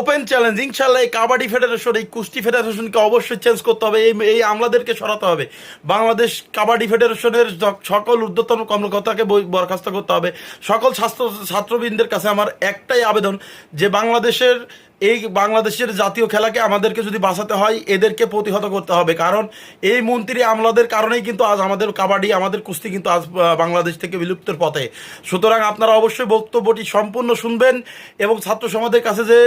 Open challenge ইনশাল্লাহ এই kabaddi federation, এই কুস্তি ফেডারেশনকে অবশ্যই চেঞ্জ করতে হবে, এই এই আমলাদেরকে সরাতে হবে। বাংলাদেশ কাবাডি ফেডারেশনের সকল ঊর্ধ্বতন কর্মকর্তাকে বরখাস্ত করতে হবে। সকল ছাত্র ছাত্রবৃন্দের কাছে আমার একটাই আবেদন যে বাংলাদেশের এই বাংলাদেশের জাতীয় খেলাকে আমাদেরকে যদি বাঁচাতে হয়, এদেরকে প্রতিহত করতে হবে। কারণ এই মন্ত্রী আমলাদের কারণেই কিন্তু আজ আমাদের কাবাডি, আমাদের কুস্তি কিন্তু আজ বাংলাদেশ থেকে বিলুপ্তের পথে। সুতরাং আপনারা অবশ্যই বক্তব্যটি সম্পূর্ণ শুনবেন এবং ছাত্র সমাজের কাছে যে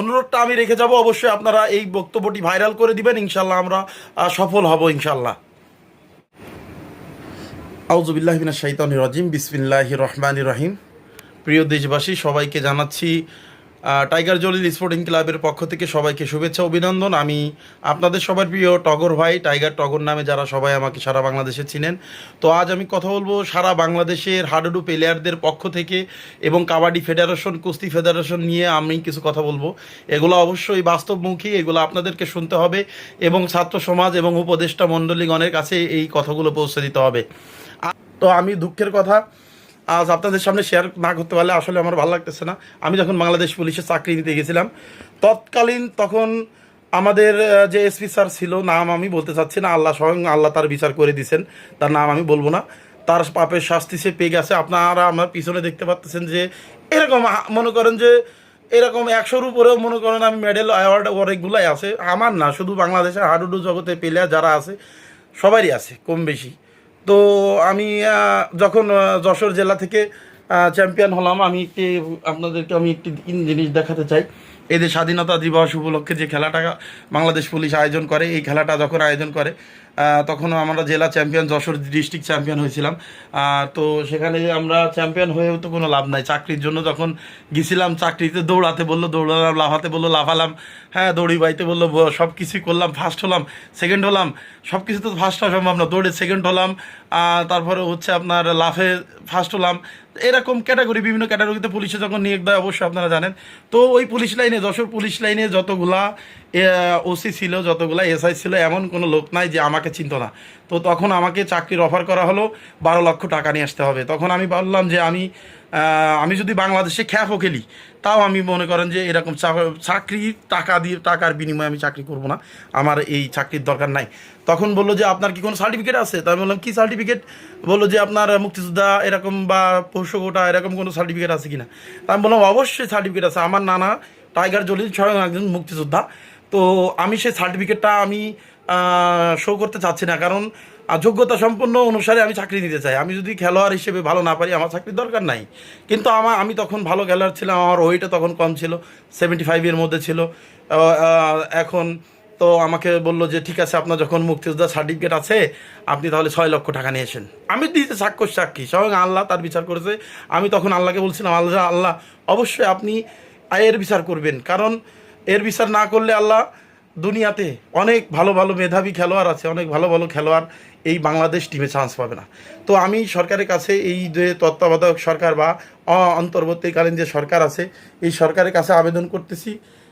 অনুরোধটা আমি রেখে যাব, অবশ্যই আপনারা এই বক্তব্যটি ভাইরাল করে দিবেন। ইনশাল্লাহ আমরা সফল হব ইনশাল্লাহ আউজুবিল্লাহ মিনাশ শাইতানির রাজিম। বিসমিল্লাহির রহমানির রহিম। প্রিয় দেশবাসী, সবাইকে জানাচ্ছি টাইগার জলিল স্পোর্টিং ক্লাবের পক্ষ থেকে সবাইকে শুভেচ্ছা অভিনন্দন। আমি আপনাদের সবার প্রিয় টগর ভাই, টাইগার টগর নামে যারা সবাই আমাকে সারা বাংলাদেশে চিনেন। তো আজ আমি কথা বলব সারা বাংলাদেশের হাডুডু প্লেয়ারদের পক্ষ থেকে এবং কাবাডি ফেডারেশন, কুস্তি ফেডারেশন নিয়ে আমি কিছু কথা বলব। এগুলো অবশ্যই বাস্তবমুখী, এগুলো আপনাদেরকে শুনতে হবে এবং ছাত্র সমাজ এবং উপদেষ্টা মণ্ডলীগণের কাছে এই কথাগুলো পৌঁছে দিতে হবে। তো আমি দুঃখের কথা আজ আপনাদের সামনে শেয়ার না করতে পারলে আসলে আমার ভালো লাগতেছে না। আমি যখন বাংলাদেশ পুলিশে চাকরি নিতে গেছিলাম, তৎকালীন তখন আমাদের যে এসপি স্যার ছিল, নাম আমি বলতে চাচ্ছি না, আল্লাহ স্বয়ং আল্লাহ তার বিচার করে দিয়েছেন, তার নাম আমি বলব না। তার পাপের শাস্তি সে পেয়ে গেছে। আপনারা আমার পিছনে দেখতে পাচ্ছেন যে এরকম মনে করেন যে এরকম একশোর উপরেও মনে করেন আমি মেডেল অ্যাওয়ার্ড অনেকগুলাই আছে। আমার না, শুধু বাংলাদেশের হাডুডু জগতে প্লেয়ার যারা আছে, সবারই আছে কম বেশি তো আমি যখন যশোর জেলা থেকে চ্যাম্পিয়ন হলাম, আমি একটি, আপনাদেরকে আমি একটি জিনিস দেখাতে চাই। এদের স্বাধীনতা দিবস উপলক্ষে যে খেলাটা বাংলাদেশ পুলিশ আয়োজন করে, এই খেলাটা যখন আয়োজন করে আহ, তখন আমরা জেলা চ্যাম্পিয়ন যশোর ডিস্ট্রিক্ট চ্যাম্পিয়ন হয়েছিলাম। তো সেখানে আমরা চ্যাম্পিয়ন হয়েও তো কোনো লাভ নাই। চাকরির জন্য যখন গেছিলাম চাকরিতে দৌড়াতে বলল দৌড়ালাম লাফাতে বলল লাফালাম হ্যাঁ দৌড়ি বাইতে বলল সব কিছুই করলাম ফার্স্ট হলাম সেকেন্ড হলাম সব কিছু তো ফার্স্ট হওয়া সম্ভব না। দৌড়ে সেকেন্ড হলাম তারপরে হচ্ছে আপনার লাফে ফার্স্ট হলাম। এরকম ক্যাটাগরি বিভিন্ন ক্যাটাগরিতে পুলিশে যখন নিয়োগ দেয় অবশ্যই আপনারা জানেন। তো ওই পুলিশ লাইনে যশোর পুলিশ লাইনে যতগুলা ওসি ছিল যতগুলা এসআই ছিল এমন কোনো লোক নাই যে আমাকে চিনত না। তো তখন আমাকে চাকরির অফার করা হলো, বারো লক্ষ টাকা নিয়ে আসতে হবে। তখন আমি বললাম যে আমি আমি যদি বাংলাদেশে খ্যাপও খেলি, তাও আমি মনে করেন যে এরকম চাকরি টাকা দিয়ে, টাকার বিনিময়ে আমি চাকরি করব না। আমার এই চাকরির দরকার নাই। তখন বলল যে, আপনার কি কোনো সার্টিফিকেট আছে? তাই আমি বললাম, কি সার্টিফিকেট বলল যে, আপনার মুক্তিযোদ্ধা এরকম বা পশু গোটা এরকম কোনো সার্টিফিকেট আছে কিনা? তা আমি বললাম, অবশ্যই সার্টিফিকেট আছে। আমার নানা টাইগার জলিল স্বয়ং একজন মুক্তিযোদ্ধা। তো আমি সেই সার্টিফিকেটটা আমি শো করতে চাচ্ছি না, কারণ যোগ্যতা সম্পন্ন অনুসারে আমি চাকরি নিতে চাই। আমি যদি খেলোয়াড় হিসেবে ভালো না পারি, আমার চাকরির দরকার নাই। কিন্তু আমার, আমি তখন ভালো খেলোয়াড় ছিলাম, আমার ওয়েটও তখন কম ছিল সেভেন্টি ফাইভের মধ্যে ছিল। এখন তো আমাকে বলল যে, ঠিক আছে, আপনার যখন মুক্তিযোদ্ধা সার্টিফিকেট আছে, আপনি তাহলে ছয় লক্ষ টাকা নিয়ে এসেন আমি দিতে সাক্ষর সাক্ষী, স্বয়ং আল্লাহ তার বিচার করেছে। আমি তখন আল্লাহকে বলছিলাম, আল্লাহ আল্লাহ, অবশ্যই আপনি এর বিচার করবেন। কারণ, এর বিচার না করলে আল্লাহ দুনিয়াতে অনেক ভালো ভালো মেধাবী খেলোয়াড় আছে, অনেক ভালো ভালো খেলোয়াড় এই বাংলাদেশ টিমে চান্স পাবে না। তো আমি সরকারের কাছে এই যে তত্ত্বাবধায়ক সরকার বা অন্তর্বর্তীকালীন যে সরকার আছে, এই সরকারের কাছে আবেদন করতেছি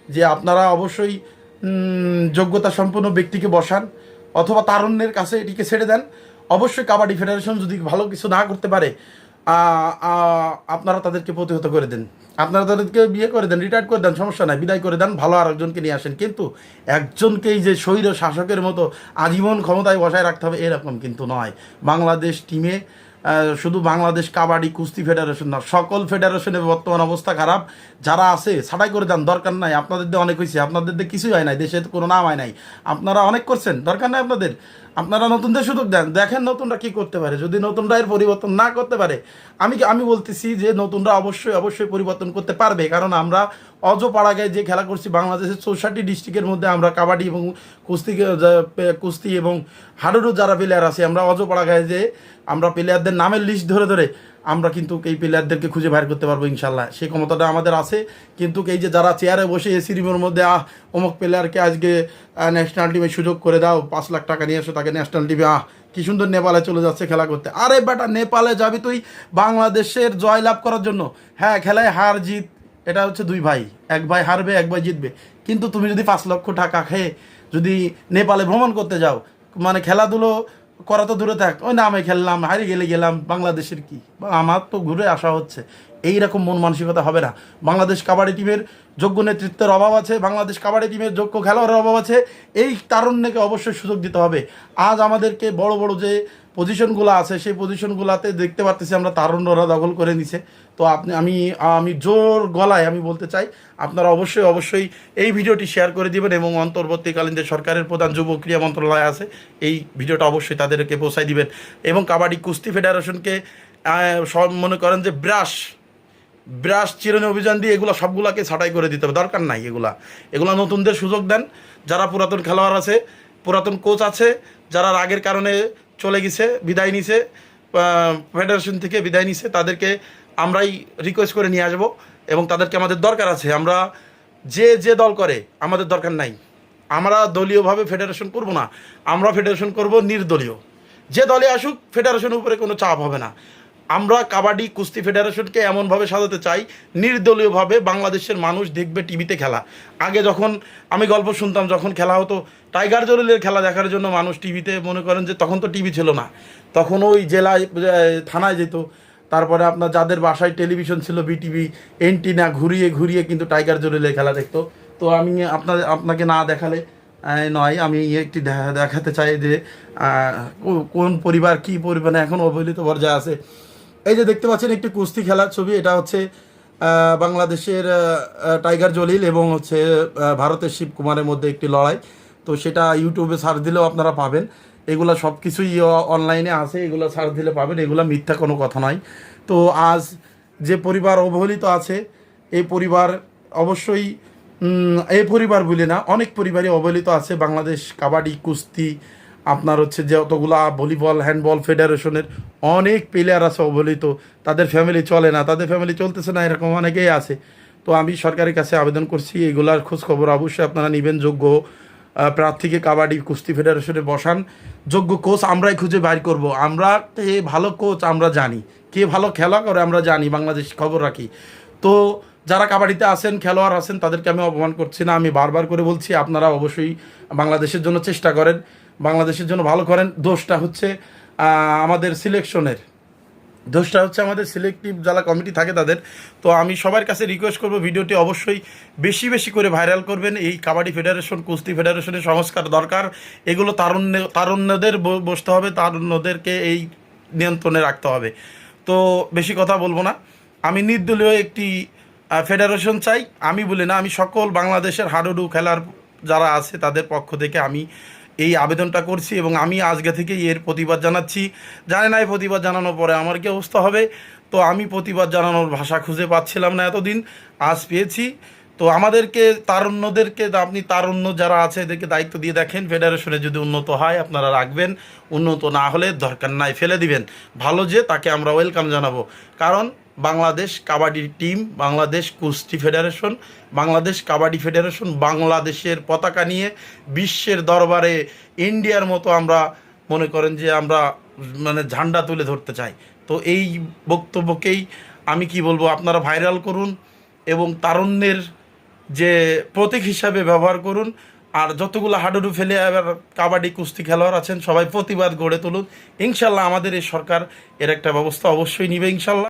যে আপনারা অবশ্যই যোগ্যতা সম্পন্ন ব্যক্তিকে বসান অথবা তারুণ্যের কাছে এটিকে ছেড়ে দেন। অবশ্যই কাবাডি ফেডারেশন যদি ভালো কিছু না করতে পারে আপনারা তাদেরকে প্রতিহত করে দেন। আপনারা তাদেরকে বিয়ে করে দেন রিটায়ার করে দেন, সমস্যা নাই, বিদায় করে দেন, ভালো আরেকজনকে নিয়ে আসেন। কিন্তু একজনকেই যে স্বৈর শাসকের মতো আজীবন ক্ষমতায় বসায় রাখতে হবে, এরকম কিন্তু নয়। বাংলাদেশ টিমে শুধু বাংলাদেশ কাবাডি, কুস্তি ফেডারেশন না, সকল ফেডারেশনের বর্তমান অবস্থা খারাপ। যারা আছে, ছাটাই করে দেন, দরকার নাই। আপনাদের দিয়ে অনেক হয়েছে আপনাদের দিয়ে কিছুই হয় নাই, দেশে কোনো নাম হয় নাই। আপনারা অনেক করছেন, দরকার নাই আপনাদের। আপনারা নতুনদের সুযোগ দেন। দেখেন নতুনরা কি করতে পারে। যদি নতুনরা এর পরিবর্তন না করতে পারে, আমি আমি বলতেছি যে নতুনরা অবশ্যই অবশ্যই পরিবর্তন করতে পারবে। কারণ আমরা অজপাড়াগায় যে খেলা করছি বাংলাদেশের চৌষট্টি ডিস্ট্রিক্টের মধ্যে আমরা কাবাডি এবং কুস্তি কুস্তি এবং হাডুডু যারা প্লেয়ার আছে, আমরা অজপাড়াগায় যে আমরা প্লেয়ারদের নামের লিস্ট ধরে ধরে আমরা কিন্তু এই প্লেয়ারদেরকে খুঁজে বাইর করতে পারব ইনশাল্লাহ সেই ক্ষমতাটা আমাদের আছে। কিন্তু এই যে যারা চেয়ারে বসে এসি রিমের মধ্যে, আহ, অমুক প্লেয়ারকে আজকে ন্যাশনাল টিমে সুযোগ করে দাও, পাঁচ লাখ টাকা নিয়ে এসো তাকে ন্যাশনাল টিমে আহ, কি সুন্দর নেপালে চলে যাচ্ছে খেলা করতে। আরে বেটা, নেপালে যাবি তুই বাংলাদেশের জয় লাভ করার জন্য। হ্যাঁ খেলায় হার জিত, এটা হচ্ছে দুই ভাই। এক ভাই হারবে, এক ভাই জিতবে। কিন্তু তুমি যদি পাঁচ লক্ষ টাকা খেয়ে যদি নেপালে ভ্রমণ করতে যাও মানে খেলাধুলো করা তো দূরে থাক। ওই না আমি খেললাম, হারিয়ে গেলে গেলাম, বাংলাদেশের কি? আমার তো ঘুরে আসা হচ্ছে। এই রকম মন মানসিকতা হবে না। বাংলাদেশ কাবাডি টিমের যোগ্য নেতৃত্বের অভাব আছে, বাংলাদেশ কাবাডি টিমের যোগ্য খেলোয়াড়ের অভাব আছে। এই তারুণ্যকে অবশ্যই সুযোগ দিতে হবে। আজ আমাদেরকে বড় বড় যে পজিশনগুলো আছে, সেই পজিশনগুলোতে দেখতে পারতেছি আমরা তারুণ্যরা দখল করে নিছে। তো আপনি, আমি আমি জোর গলায় আমি বলতে চাই, আপনারা অবশ্যই অবশ্যই এই ভিডিওটি শেয়ার করে দিবেন এবং অন্তর্বর্তীকালীন যে সরকারের প্রধান যুব ক্রীড়া মন্ত্রণালয় আছে, এই ভিডিওটা অবশ্যই তাদেরকে পৌঁছাই দিবেন। এবং কাবাডি কুস্তি ফেডারেশনকে সব মনে করেন যে ব্রাশ ব্রাশ চিরুনি অভিযান দিয়ে এগুলো সবগুলাকে ছাঁটাই করে দিতে হবে। দরকার নাই এগুলা। এগুলো নতুনদের সুযোগ দেন। যারা পুরাতন খেলোয়াড় আছে, পুরাতন কোচ আছে, যারা রাগের কারণে চলে গেছে, বিদায় নিছে ফেডারেশন থেকে বিদায় নিছে, তাদেরকে আমরাই রিকোয়েস্ট করে নিয়ে আসব এবং তাদেরকে আমাদের দরকার আছে। আমরা যে যে দল করে, আমাদের দরকার নাই। আমরা দলীয়ভাবে ফেডারেশন করব না। আমরা ফেডারেশন করব নির্দলীয়। যে দলে আসুক ফেডারেশনের উপরে কোনো চাপ হবে না। আমরা কাবাডি, কুস্তি ফেডারেশনকে এমনভাবে সাজাতে চাই, নির্দলীয়ভাবে বাংলাদেশের মানুষ দেখবে টিভিতে খেলা। আগে যখন আমি গল্প শুনতাম, যখন খেলা হতো, টাইগার জলিলের খেলা দেখার জন্য মানুষ টিভিতে মনে করেন যে তখন তো টিভি ছিল না। তখন ওই জেলায় থানায় যেত। তারপরে আপনার যাদের বাসায় টেলিভিশন ছিল, বিটিভি, এন্টিনা, ঘুরিয়ে ঘুরিয়ে কিন্তু টাইগার জলিলের খেলা দেখতো। তো আমি আপনার, আপনাকে না দেখালে নয়, আমি একটি দেখাতে চাই যে কোন পরিবার, কি পরিমাণে এখন অবহেলিত পর্যায়ে আছে। এই যে দেখতে পাচ্ছেন একটি কুস্তি খেলার ছবি, এটা হচ্ছে বাংলাদেশের টাইগার জলিল এবং হচ্ছে ভারতের শিবকুমারের মধ্যে একটি লড়াই। তো সেটা ইউটিউবে সার্চ দিলেও আপনারা পাবেন। এগুলা সব কিছুই অনলাইনে আছে, এগুলো সার্চ দিলে পাবেন। এগুলো মিথ্যা কোনো কথা নয়। তো আজ যে পরিবার অবহেলিত আছে, এই পরিবার অবশ্যই এই পরিবার বলি না, অনেক পরিবারই অবহেলিত আছে। বাংলাদেশ কাবাডি, কুস্তি আপনার হচ্ছে যে অতগুলা ভলিবল, হ্যান্ডবল ফেডারেশনের অনেক প্লেয়ার আছে অবহেলিত। তাদের ফ্যামিলি চলে না, তাদের ফ্যামিলি চলতেছে না, এরকম অনেকেই আছে। তো আমি সরকারের কাছে আবেদন করছি, এগুলার খোঁজ খবর অবশ্যই আপনারা নেবেন, যোগ্য প্রার্থীকে কাবাডি, কুস্তি ফেডারেশনে বসান। যোগ্য কোচ আমরাই খুঁজে বাইর করব। আমরা কে ভালো কোচ আমরা জানি। কে ভালো খেলা করে আমরা জানি, বাংলাদেশ খবর রাখি। তো যারা কাবাডিতে আছেন, খেলোয়াড় আছেন, তাদেরকে আমি অপমান করছি না। আমি বারবার করে বলছি, আপনারা অবশ্যই বাংলাদেশের জন্য চেষ্টা করেন। বাংলাদেশের জন্য ভালো করেন, দোষটা হচ্ছে আমাদের সিলেকশনের। দোষটা হচ্ছে আমাদের সিলেক্টিভ যারা কমিটি থাকে তাদের। তো আমি সবার কাছে রিকোয়েস্ট করব, ভিডিওটি অবশ্যই বেশি বেশি করে ভাইরাল করবেন। এই কাবাডি ফেডারেশন, কুস্তি ফেডারেশনের সংস্কার দরকার। এগুলো তারুণ্য, তারুণ্যদের বসতে হবে, তারুণ্যদেরকে এই নিয়ন্ত্রণে রাখতে হবে। তো বেশি কথা বলব না। আমি নির্দলীয় একটি ফেডারেশন চাই। আমি বলি না, আমি সকল বাংলাদেশের হাডুডু খেলার যারা আছে তাদের পক্ষ থেকে আমি এই আবেদনটা করছি এবং আমি আজকে থেকে এর প্রতিবাদ জানাচ্ছি। জানি না এই প্রতিবাদ জানানোর পরে আমার কি অবস্থা হবে। তো আমি প্রতিবাদ জানানোর ভাষা খুঁজে পাচ্ছিলাম না এতদিন। আজ পেয়েছি। তো আমাদেরকে, তারুণ্যদেরকে, আপনি তারুণ্য যারা আছে এদেরকে দায়িত্ব দিয়ে দেখেন, ফেডারেশনে যদি উন্নত হয় আপনারা রাখবেন, উন্নত না হলে দরকার নাই, ফেলে দিবেন। ভালো যে, তাকে আমরা ওয়েলকাম জানাব। কারণ বাংলাদেশ কাবাডি টিম, বাংলাদেশ কুস্তি ফেডারেশন, বাংলাদেশ কাবাডি ফেডারেশন বাংলাদেশের পতাকা নিয়ে বিশ্বের দরবারে ইন্ডিয়ার মতো আমরা মনে করেন যে, আমরা মানে ঝান্ডা তুলে ধরতে চাই। তো এই বক্তব্যকেই আমি কি বলব, আপনারা ভাইরাল করুন এবং তারুণ্যের যে প্রতীক হিসাবে ব্যবহার করুন। আর যতগুলো হাডুডু ফেলে আবার কাবাডি, কুস্তি খেলোয়াড় আছেন, সবাই প্রতিবাদ গড়ে তুলুন। ইনশাল্লাহ আমাদের এই সরকার এর একটা ব্যবস্থা অবশ্যই নিবে, ইনশাল্লাহ।